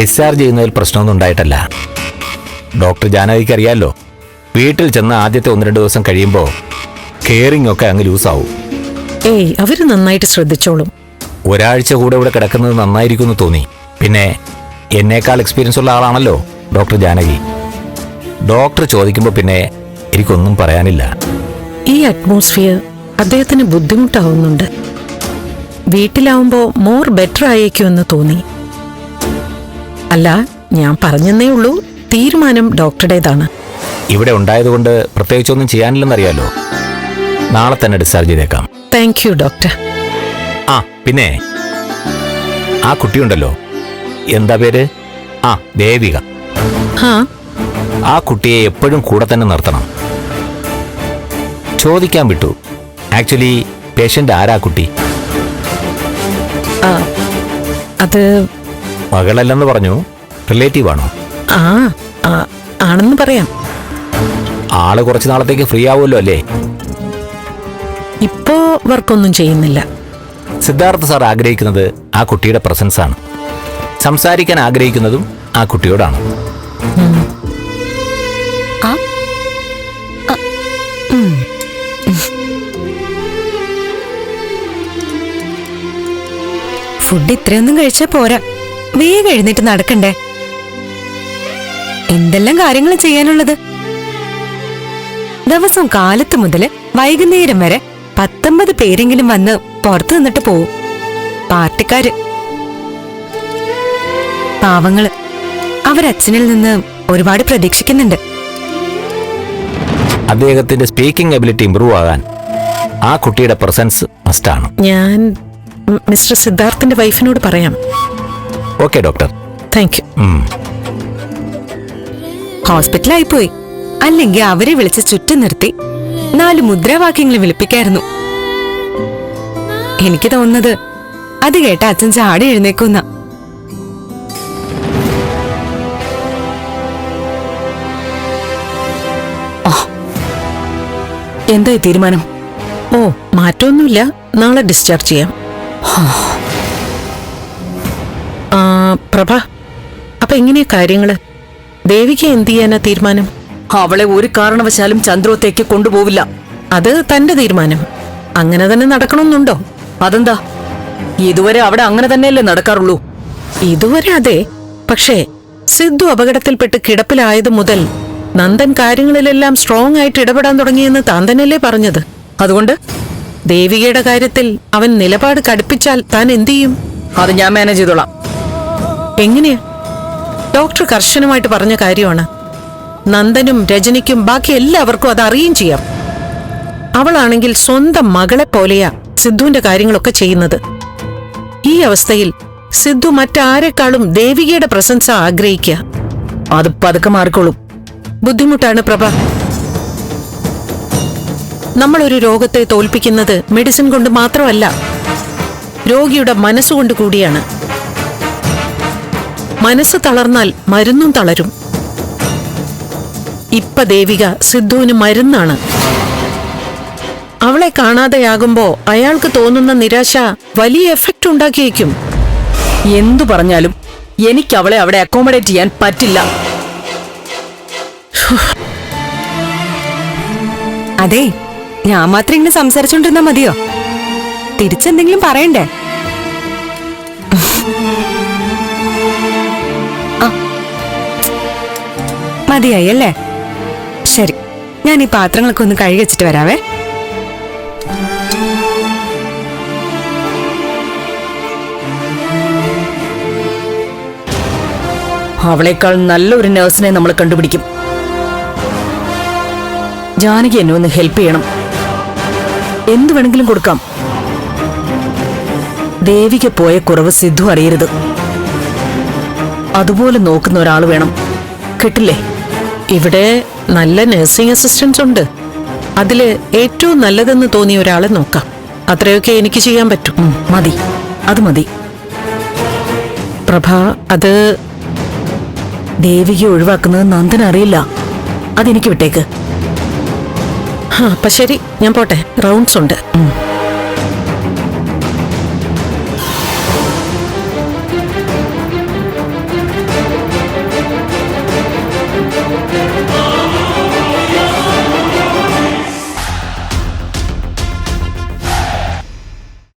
Discharge ചെയ്യുന്നതിൽ പ്രശ്നമൊന്നും ഉണ്ടായിട്ടല്ല. ഡോക്ടർ ജാനകിക്ക് അറിയാമല്ലോ വീട്ടിൽ ചെന്ന ആദ്യത്തെ ഒന്ന് രണ്ട് ദിവസം കഴിയുമ്പോൾ കെയറിംഗ് ഒക്കെ അങ്ങ് ലൂസാവും ഏയ് അവർ നന്നായിട്ട് ശ്രദ്ധിച്ചോളും. ഒരാഴ്ച കൂടെ ഇവിടെ കിടക്കുന്നത് നന്നായിരിക്കും എന്ന് തോന്നി. പിന്നെ എന്നേക്കാൾ എക്സ്പീരിയൻസ് ഉള്ള ആളാണല്ലോ ഡോക്ടർ ജാനകി. ഡോക്ടർ ചോദിക്കുമ്പോൾ പിന്നെ എനിക്കൊന്നും പറയാനില്ല. ഈ അറ്റ്മോസ്ഫിയർ അദ്ദേഹത്തിന് ബുദ്ധിമുട്ടാവുന്നുണ്ട്. വീട്ടിലാവുമ്പോൾ മോർ ബെറ്റർ ആയേക്കുമെന്ന് തോന്നി. അല്ല ഞാൻ പറഞ്ഞെന്നേ ഉള്ളൂ. തീരുമാനം ഡോക്ടറുടേതാണ്. ഇവിടെ ഉണ്ടായതുകൊണ്ട് പ്രത്യേകിച്ചൊന്നും ചെയ്യാനില്ലെന്നറിയാലോ. നാളെ തന്നെ ഡിസ്ചാർജ് ചെയ്തേക്കാം. താങ്ക് യു ഡോക്ടർ ആ പിന്നെ. ആ കുട്ടിയുണ്ടല്ലോ. എന്താ പേര്? ആ ദേവിക. ആ ആ കുട്ടിയെ എപ്പോഴും കൂടെ തന്നെ നിർത്തണം. ചോദിക്കാൻ വിട്ടു. ആക്ച്വലി പേഷ്യന്റ് ആരാ കുട്ടി? അത് മകളല്ലെന്ന് പറഞ്ഞു റിലേറ്റീവ് ആണോ? ആ ആ, ആണെന്ന് പറയാം. ആൾ കുറച്ച് നാളത്തേക്ക് ഫ്രീ ആവുമല്ലോ അല്ലേ? ഇപ്പോ വർക്കൊന്നും ചെയ്യുന്നില്ല. സിദ്ധാർത്ഥ സാർ ആഗ്രഹിക്കുന്നത് ആ കുട്ടിയുടെ പ്രസൻസ് ആണ്. സംസാരിക്കാൻ ആഗ്രഹിക്കുന്നതും ആ കുട്ടിയോടാണ്. ഫുഡ് ഇത്രയൊന്നും കഴിച്ചാ പോരാ. വേഗം എഴുന്നേറ്റ് നടക്കണ്ടേ? എന്തെല്ലാം കാര്യങ്ങൾ ചെയ്യാനുള്ളത്? ദിവസം കാലത്ത് മുതൽ വൈകുന്നേരം വരെ പത്തൊമ്പത് പേരെങ്കിലും വന്ന് പുറത്തു നിന്നിട്ട് പോവും. പാർട്ടിക്കാര്. പാവങ്ങൾ. അവരച്ഛനിൽ നിന്ന് ഒരുപാട് പ്രതീക്ഷിക്കുന്നുണ്ട്. അദ്ദേഹത്തിന്റെ സ്പീക്കിംഗ് എബിലിറ്റി ഇമ്പ്രൂവ് ആകാൻ ആ കുട്ടിയുടെ പ്രസൻസ് മസ്റ്റാണ് ഞാൻ മിസ്റ്റർ സിദ്ധാർത്ഥിന്റെ വൈഫിനോട് പറയാം. Okay doctor thank you. ഹോസ്പിറ്റലായി പോയി അല്ലെങ്കിൽ അവരെ വിളിച്ച് ചുറ്റും നിർത്തി നാല് മുദ്രാവാക്യങ്ങൾ വിളിപ്പിക്കായിരുന്നു. എനിക്ക് തോന്നുന്നത് അത് കേട്ട അച്ഛൻ ചാടി എഴുന്നേക്കുന്ന. എന്തായി തീരുമാനം? ഓ മാറ്റമൊന്നുമില്ല. നാളെ ഡിസ്ചാർജ് ചെയ്യാം. പ്രഭ അപ്പൊ എങ്ങനെയാ കാര്യങ്ങൾ? ദേവിക്ക് എന്ത് ചെയ്യാനാ തീരുമാനം? അവളെ ഒരു കാരണവശാലും ചന്ദ്രോത്തേക്ക് കൊണ്ടുപോവില്ല. അത് തന്റെ തീരുമാനം. അങ്ങനെ തന്നെ നടക്കണമെന്നുണ്ടോ? അതെന്താ? ഇതുവരെ അവിടെ അങ്ങനെ തന്നെയല്ലേ നടക്കാറുള്ളൂ. ഇതുവരെ അതെ. പക്ഷേ സിദ്ധു അപകടത്തിൽപ്പെട്ട് കിടപ്പിലായത് മുതൽ നന്ദൻ കാര്യങ്ങളിലെല്ലാം സ്ട്രോങ് ആയിട്ട് ഇടപെടാൻ തുടങ്ങിയെന്ന് താൻ തന്നെയല്ലേ പറഞ്ഞത്? അതുകൊണ്ട്? ദേവികയുടെ കാര്യത്തിൽ അവൻ നിലപാട് കടുപ്പിച്ചാൽ താൻ എന്തു ചെയ്യും? അത് ഞാൻ മാനേജ് ചെയ്തോളാം. എങ്ങനെയാ? ഡോക്ടർ കർശനമായിട്ട് പറഞ്ഞ കാര്യമാണ്. നന്ദനും രജനിക്കും ബാക്കി എല്ലാവർക്കും അത് അറിയുകയും ചെയ്യാം. അവളാണെങ്കിൽ സ്വന്തം മകളെ പോലെയാ സിദ്ധുവിന്റെ കാര്യങ്ങളൊക്കെ ചെയ്യുന്നത്. ഈ അവസ്ഥയിൽ സിദ്ധു മറ്റാരെക്കാളും ദേവികയുടെ പ്രശംസ ആഗ്രഹിക്കുക. അത് പതുക്കെ മാറിക്കോളും. ബുദ്ധിമുട്ടാണ് പ്രഭ. നമ്മളൊരു രോഗത്തെ തോൽപ്പിക്കുന്നത് മെഡിസിൻ കൊണ്ട് മാത്രമല്ല രോഗിയുടെ മനസ്സുകൊണ്ട് കൂടിയാണ്. മനസ്സ് തളർന്നാൽ മരുന്നും തളരും. ഇപ്പ ദേവിക സിദ്ധുവിന് മരുന്നാണ്. അവളെ കാണാതെയാകുമ്പോ അയാൾക്ക് തോന്നുന്ന നിരാശ വലിയ എഫക്റ്റ് ഉണ്ടാക്കിയേക്കും. എന്തു പറഞ്ഞാലും എനിക്ക് അവളെ അവിടെ അക്കോമഡേറ്റ് ചെയ്യാൻ പറ്റില്ല. അതെ ഞാൻ മാത്രം ഇങ്ങനെ സംസാരിച്ചോണ്ടിരുന്നാ മതിയോ? തിരിച്ചെന്തെങ്കിലും പറയണ്ടേ? മതിയായി അല്ലേ? ശരി ഞാൻ ഈ പാത്രങ്ങളൊക്കെ ഒന്ന് കഴുകി വെച്ചിട്ട് വരാവേ. അവളേക്കാൾ നല്ലൊരു നേഴ്സിനെ നമ്മൾ കണ്ടുപിടിക്കും. ജാനകി എന്നെ ഒന്ന് ഹെൽപ്പ് ചെയ്യണം. എന്തു വേണമെങ്കിലും കൊടുക്കാം. ദേവിക്ക് പോയ കുറവ് സിദ്ധു അറിയരുത്. അതുപോലെ നോക്കുന്ന ഒരാൾ വേണം. കിട്ടില്ലേ? ഇവിടെ നല്ല നഴ്സിംഗ് അസിസ്റ്റൻസ് ഉണ്ട്. അതിൽ ഏറ്റവും നല്ലതെന്ന് തോന്നിയ ഒരാളെ നോക്കാം. അത്രയൊക്കെ എനിക്ക് ചെയ്യാൻ പറ്റും. മതി. അത് മതി. പ്രഭ അത് ദേവികയെ ഒഴിവാക്കുന്നത് നന്ദൻ അറിയില്ല. അതെനിക്ക് വിട്ടേക്ക്. ആ, അപ്പം ശരി. ഞാൻ പോട്ടെ. റൗണ്ട്സ് ഉണ്ട്.